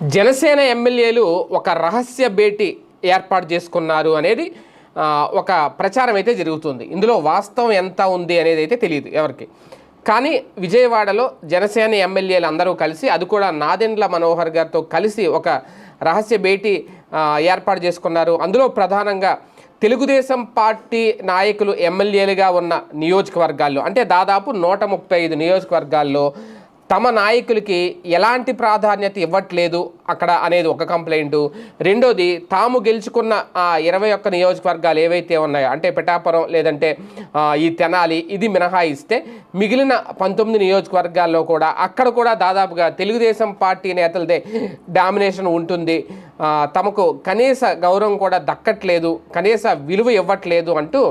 జనసేన ఎమ్మెల్యేలు ఒక రహస్య భేటీ ఏర్పాటు చేసుకున్నారు అనేది ఒక ప్రచారం అయితే జరుగుతుంది. ఇందులో వాస్తవం ఎంత ఉంది అనేది అయితే తెలియదు ఎవరికి. కానీ విజయవాడలో జనసేన ఎమ్మెల్యేలు అందరూ కలిసి అది కూడా నాదెండ్ల మనోహర్ గారితో కలిసి ఒక రహస్య భేటీ ఏర్పాటు చేసుకున్నారు. అందులో ప్రధానంగా తెలుగుదేశం పార్టీ నాయకులు ఎమ్మెల్యేలుగా ఉన్న నియోజకవర్గాల్లో అంటే దాదాపు నూట ముప్పై ఐదు నియోజకవర్గాల్లో తమ నాయకులకి ఎలాంటి ప్రాధాన్యత ఇవ్వట్లేదు అక్కడ అనేది ఒక కంప్లైంట్. రెండోది తాము గెలుచుకున్న ఆ ఇరవై ఒక్క నియోజకవర్గాలు ఏవైతే ఉన్నాయో అంటే పిఠాపురం లేదంటే ఈ తెనాలి ఇది మినహాయిస్తే మిగిలిన పంతొమ్మిది నియోజకవర్గాల్లో కూడా అక్కడ కూడా దాదాపుగా తెలుగుదేశం పార్టీ నేతలదే డామినేషన్ ఉంటుంది. తమకు కనీస గౌరవం కూడా దక్కట్లేదు కనీస విలువ ఇవ్వట్లేదు అంటూ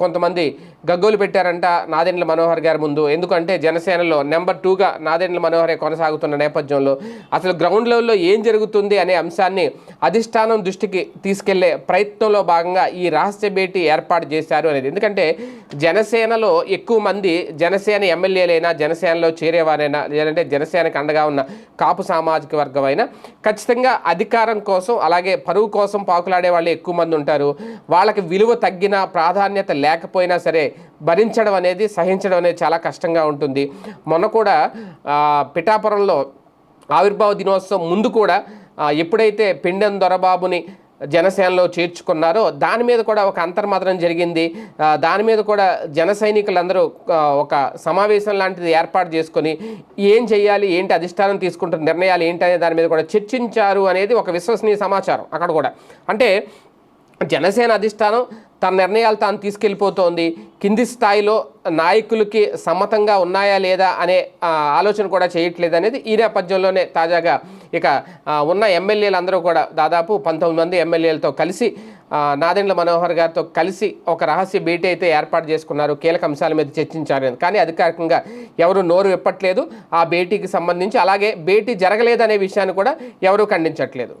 కొంతమంది గగ్గోలు పెట్టారంట నాదెండ్ల మనోహర్ గారి ముందు. ఎందుకంటే జనసేనలో నెంబర్ టూగా నాదెండ్ల మనోహరే కొనసాగుతున్న నేపథ్యంలో అసలు గ్రౌండ్ లెవెల్లో ఏం జరుగుతుంది అనే అంశాన్ని అధిష్టానం దృష్టికి తీసుకెళ్ళే ప్రయత్నంలో భాగంగా ఈ రహస్య భేటీ ఏర్పాటు చేశారు అనేది. ఎందుకంటే జనసేనలో ఎక్కువ మంది జనసేన ఎమ్మెల్యేలైనా జనసేనలో చేరేవారైనా లేదంటే జనసేనకు అండగా ఉన్న కాపు సామాజిక వర్గం అయినా ఖచ్చితంగా అధికారం కోసం అలాగే పరువు కోసం పాకులాడే వాళ్ళు ఎక్కువ మంది ఉంటారు. వాళ్ళకి విలువ తగ్గిన ప్రాధాన్యత లేకపోయినా సరే భరించడం అనేది సహించడం అనేది చాలా కష్టంగా ఉంటుంది. మొన్న కూడా పిఠాపురంలో ఆవిర్భావ దినోత్సవం ముందు కూడా ఎప్పుడైతే పిండెం దొరబాబుని జనసేనలో చేర్చుకున్నారో దాని మీద కూడా ఒక అంతర్మదనం జరిగింది. దాని మీద కూడా జన సైనికులందరూ ఒక సమావేశం లాంటిది ఏర్పాటు చేసుకొని ఏం చేయాలి ఏంటి అధిష్టానం తీసుకుంటున్న నిర్ణయాలు ఏంటి అనే దాని మీద కూడా చర్చించారు అనేది ఒక విశ్వసనీయ సమాచారం అక్కడ కూడా. అంటే జనసేన అధిష్టానం తన నిర్ణయాలు తాను తీసుకెళ్ళిపోతోంది. కింది స్థాయిలో నాయకులకి సమ్మతంగా ఉన్నాయా లేదా అనే ఆలోచన కూడా చేయట్లేదు అనేది ఈ నేపథ్యంలోనే తాజాగా ఇక ఉన్న ఎమ్మెల్యేలు అందరూ కూడా దాదాపు పంతొమ్మిది మంది ఎమ్మెల్యేలతో కలిసి నాదెండ్ల మనోహర్ గారితో కలిసి ఒక రహస్య భేటీ అయితే ఏర్పాటు చేసుకున్నారు. కీలక అంశాల మీద చర్చించారు. కానీ అధికారికంగా ఎవరు నోరు విప్పట్లేదు. ఆ భేటీకి సంబంధించి అలాగే భేటీ జరగలేదనే విషయాన్ని కూడా ఎవరూ ఖండించట్లేదు.